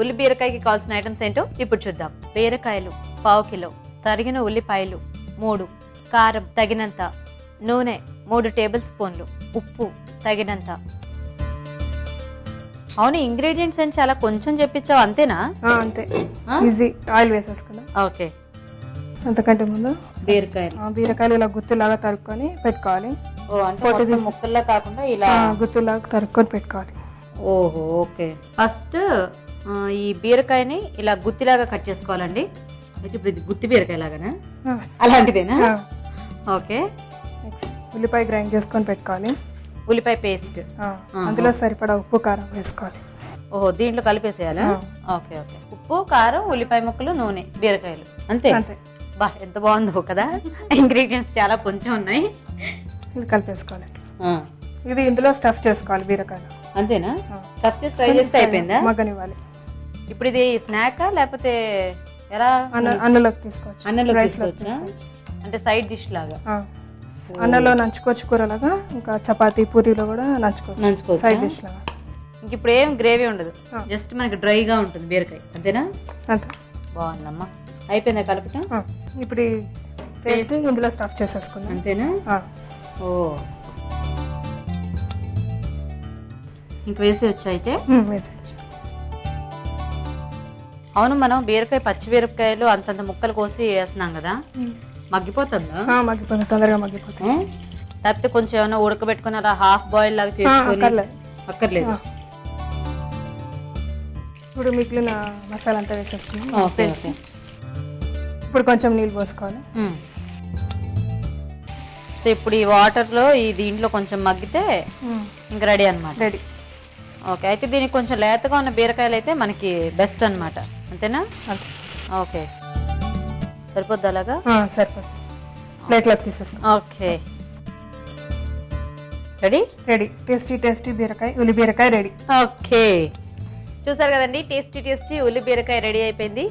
ఉల్లి బీరకాయకి కావాల్సిన ఐటమ్స్ ఏంటో ఇప్పుడు చూద్దాం. బీరకాయలు పావు కిలో తరిగిన ఉల్లిపాయలు మూడు కారం తగినంత నూనె మూడు టేబుల్ స్పూన్లు ఉప్పు తగినంత. అవును ఇంగ్రీడియంట్స్ అని చాలా కొంచెం చెప్పించావు అంతేనా? అంతే? ఈజీ ఆయిల్ వేసేసుకుందాం ఓకే. అంతకంటే ముందు బీరకాయలు. బీరకాయలు ఇలా గుత్తులాగా తరుక్కొని పెట్టుకోవాలి. ఓ అంటే ముక్కల్లా కాకుండా ఇలా గుత్తులాగా తరుక్కొని పెట్టుకోవాలి. ఓహో ఓకే. ఫస్ట్ ఈ బీరకాయని ఇలా గుత్తిలాగా కట్ చేసుకోవాలండి. అయితే ఇప్పుడు ఇది గుత్తి బీరకాయ లాగానా? అలాంటిదేనా. ఓకే. నెక్స్ట్ ఉల్లిపాయ గ్రైండ్ చేసుకొని పెట్టుకోవాలి. ఉల్లిపాయ పేస్ట్. అందులో సరిపడా ఉప్పు కారం వేసుకోవాలి. ఓహో దీంట్లో కలిపేసేయాలా. Okay okay. ఉప్పు కారం ఉల్లిపాయ ముక్కలు నూనె బీరకాయలు. అంతే? అంతే. బా ఎంత బాగుందో కదా? ఇంగ్రీడియంట్స్ చాలా కొంచెం ఉన్నాయి. ఇది కలిపేసుకోవాలి. ఇది ఇందులో స్టఫ్ చేసుకోవాలి బీరకాయలు. అంతేనా. స్టఫ్ చేసి ఫ్రై చేస్తే అయిపోయిందా? మగ్గనివ్వాలి. ఇప్పుడు ఇది స్నాకా లేకపోతే ఎలా? అన్న అన్నలోకి తీసుకోవచ్చు. అన్నంలోకి లోకి తీసుకోవచ్చా? అంటే సైడ్ డిష్ లాగా. అన్నంలో నంచుకోవచ్చు కూరలాగా ఇంకా చపాతీ పూరీలో కూడా నంచుకోవచ్చు. నంచుకోవచ్చా? సైడ్ డిష్ లాగా. ఇంక ఇప్పుడు ఏం గ్రేవీ ఉండదు. జస్ట్ మనకి డ్రైగా ఉంటుంది బీరకాయ. అంతేనా? అంతే. బాగుందమ్మా. అయిపోయిందా కలపటం? ఆ. ఇప్పుడు పేస్ట్ ఇందులో స్టఫ్ చేసేసుకుందాం. అంతేనా. ఓ. ఇంక వేసి వచ్చా అయితే వేసేయచ్చు అవును మనం బీరకాయ పచ్చి బీరకాయలు అంతంత ముక్కలు కోసి వేస్తున్నాం కదా. మగ్గిపోతుందా? మగ్గిపోతుంది తొందరగా మగ్గిపోతుంది? లేకపోతే కొంచెం ఏమైనా ఉడకబెట్టుకుని అలా హాఫ్ బాయిల్ లాగా చేసుకొని అక్కర్లేదు. ఇప్పుడు మిగిలిన మసాలా అంతా వేసేసుకున్నాం పేస్ట్ ఇప్పుడు కొంచెం నీళ్ళు పోసుకోవాలి. సో ఇప్పుడు ఈ వాటర్లో ఈ దీంట్లో కొంచెం మగ్గితే ఇంక రెడీ అన్నమాట. రెడీ. ఓకే అయితే దీనికి కొంచెం లేతగా ఉన్న బీరకాయలు అయితే మనకి బెస్ట్ అన్నమాట. అంతేనా? అంతే ఓకే. సరిపోద్ది అలాగా? ఆ, సరిపోతుంది ప్లేట్లోకి తీసేసుకున్నాం okay. Ready ready tasty tasty బీరకాయ ఉల్లి బీరకాయ రెడీ ఓకే. చూసారు కదండి టేస్టీ టేస్టీ ఉల్లి బీరకాయ రెడీ అయిపోయింది.